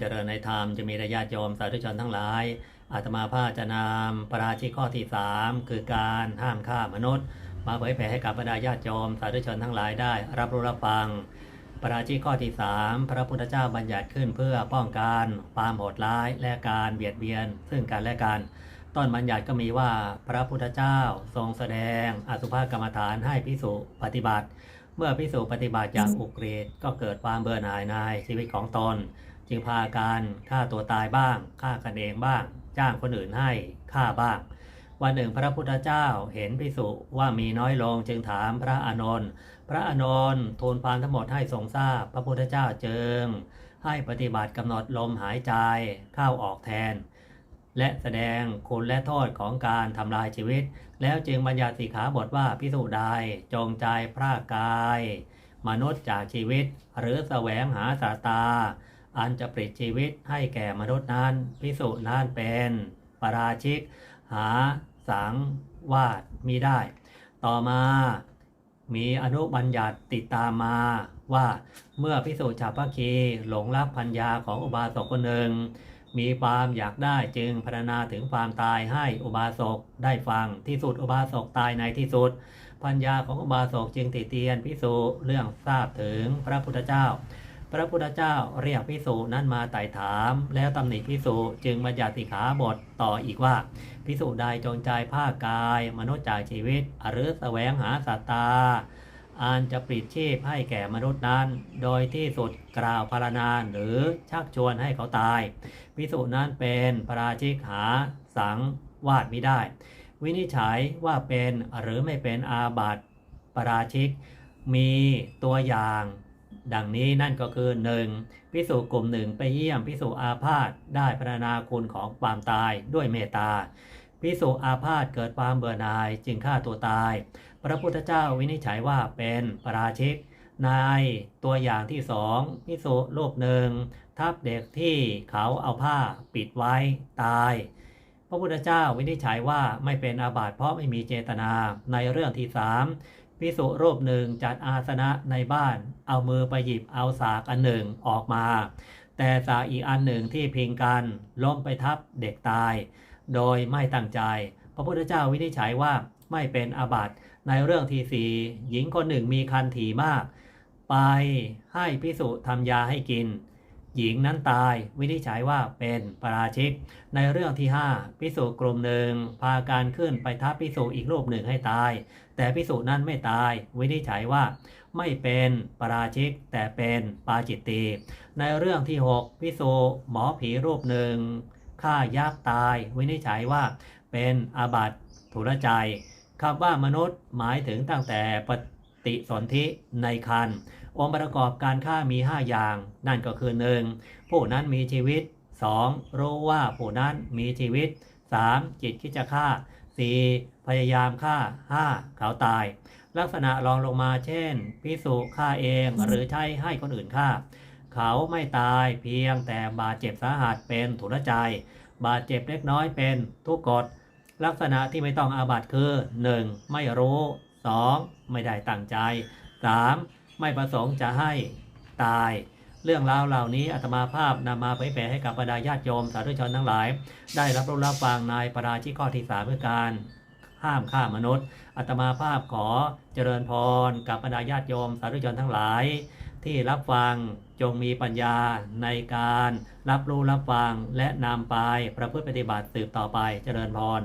เจริญในธรรมจะมีญาติโยมสาธุชนทั้งหลาย อาตมาภาจะนำปราชิกข้อที่ 3 คือการห้ามฆ่ามนุษย์ มาเผยแผ่ให้กับบรรดาญาติโยมสาธุชนทั้งหลายได้ รับรู้รับฟัง ปราชิกข้อที่ 3 พระพุทธเจ้าบัญญัติขึ้นเพื่อป้องกันความโหดร้ายและการเบียดเบียน ซึ่งกันและกันต้นบัญญัติก็มีว่าพระพุทธเจ้าทรงแสดงอสุภกรรมฐานให้พิสุปฏิบัติ เมื่อพิสุปฏิบัติอย่างอุกฤษก็เกิดความเบื่อหน่ายในชีวิตของตน จึงพาการฆ่าตัวตายบ้างฆ่ากันเองบ้าง จ้างคนอื่นให้ฆ่าบ้าง วันหนึ่งพระพุทธเจ้าเห็นพิสุว่ามีน้อยลงจึงถามพระอานนท์พระอานนท์ทูลความทั้งหมดให้ทรงทราบพระพุทธเจ้าจึง ให้ปฏิบัติกำหนดลมหายใจเข้าออกแทน และแสดงคุณและโทษของการทำลายชีวิต แล้วจึงบัญญัติสิกขาบทว่าพิสูจน์ใดจงใจพรากกาย มนุษย์จากชีวิต หรือแสวงหาสาตา อันจะปลิดชีวิตให้แก่มนุษย์นั้นพิสูน์นั้นเป็นปราชิก หาสังวาดมีได้ ต่อมามีอนุบัญญัติติดตามมาว่าเมื่อพิสูจน์ชาวพคีหลงรักพัญญาของอุบาสกคนหนึ่ง มีความอยากได้จึงพรรณนาถึงความตายให้อุบาสกได้ฟังที่สุดอุบาสกตายในที่สุดพัญญาของอุบาสกจึงติเตียนพิสูจเรื่องทราบถึงพระพุทธเจ้า พระพุทธเจ้าเรียกพิสูจนั้นมาไต่ถาม แล้วตำหนิพิสูจจึงบัญญัติสิขาบทต่ออีกว่า พิสูจใดจงใจภาคกาย มนุษย์จากชีวิต หรือแสวงหาสัตตาอันจะปลิดชีพให้แก่มนุษย์นั้น โดยที่สุดกล่าวพารณาหรือชักชวนให้เขาตาย พิสูจนั้นเป็นประราชิกหาสังวาดมิได้ วินิจฉัยว่าเป็นหรือไม่เป็นอาบัติปราชิก มีตัวอย่าง ดังนี้นั่นก็คือ 1. พิสูจกลุ่มหนึ่งไปเยี่ยมพิสูจอาพาธได้พรรณนาคุณของความตายด้วยเมตตาพิสูจอาพาธเกิดความเบื่อหน่ายจึงฆ่าตัวตาย พระพุทธเจ้าวินิจฉัยว่าเป็นปราชิกในตัวอย่างที่สองพิสุรูปหนึ่งทับเด็กที่เขาเอาผ้าปิดไว้ตาย พระพุทธเจ้าวินิจฉัยว่าไม่เป็นอาบัติเพราะไม่มีเจตนาในเรื่องที่สาม พิสุรูปหนึ่งจัดอาสนะในบ้าน เอามือไปหยิบเอาสากอันหนึ่งออกมา แต่สากอีกอันหนึ่งที่พิงกันล้มไปทับเด็กตาย โดยไม่ตั้งใจ พระพุทธเจ้าวินิจฉัยว่าไม่เป็นอาบัติในเรื่องที่สี่หญิงคนหนึ่งมีคันถี่มาก ไปให้พิสุทำยาให้กิน หญิงนั้นตายวินิจฉัยว่าเป็นปราชิก ในเรื่องที่ 5 พิสุกลุ่มหนึ่งพาการขึ้นไปทับพิสุอีกรูปหนึ่งให้ตาย แต่พิสุนั้นไม่ตาย วินิจฉัยว่าไม่เป็นปราชิก แต่เป็นปาจิตตีในเรื่องที่ 6 พิสุหมอผีรูปหนึ่งฆ่ายักษ์ตาย วินิจฉัยว่าเป็นอาบัติทุรใจคำว่ามนุษย์หมายถึงตั้งแต่ปฏิสนธิในคัน องค์ประกอบการฆ่ามี 5 อย่าง นั่นก็คือ 1. ผู้นั้นมีชีวิต 2. รู้ว่าผู้นั้นมีชีวิต 3. จิตคิดจะฆ่า 4. พยายามฆ่า 5. เขาตาย ลักษณะรองลงมาเช่น พิสุฆ่าเองหรือใช้ให้คนอื่นฆ่า เขาไม่ตายเพียงแต่บาดเจ็บสาหัสเป็นถุนใจ บาดเจ็บเล็กน้อยเป็นทุกกฎลักษณะที่ไม่ต้องอาบัตคือ 1. ไม่รู้ 2. ไม่ได้ตั้งใจ 3. ไม่ประสงค์จะให้ตาย เรื่องราวเหล่านี้อาตมาภาพนำมาเผยแผ่ให้กับบรรดาญาติโยมสาธุชนทั้งหลาย ได้รับรู้รับฟังในปราชิกข้อที่สามคือการห้ามฆ่ามนุษย์อาตมาภาพขอเจริญพรกับบรรดาญาติโยมสาธุชนทั้งหลาย ที่รับฟังจงมีปัญญาในการรับรู้รับฟังและนำไปประพฤติปฏิบัติสืบต่อไปเจริญพร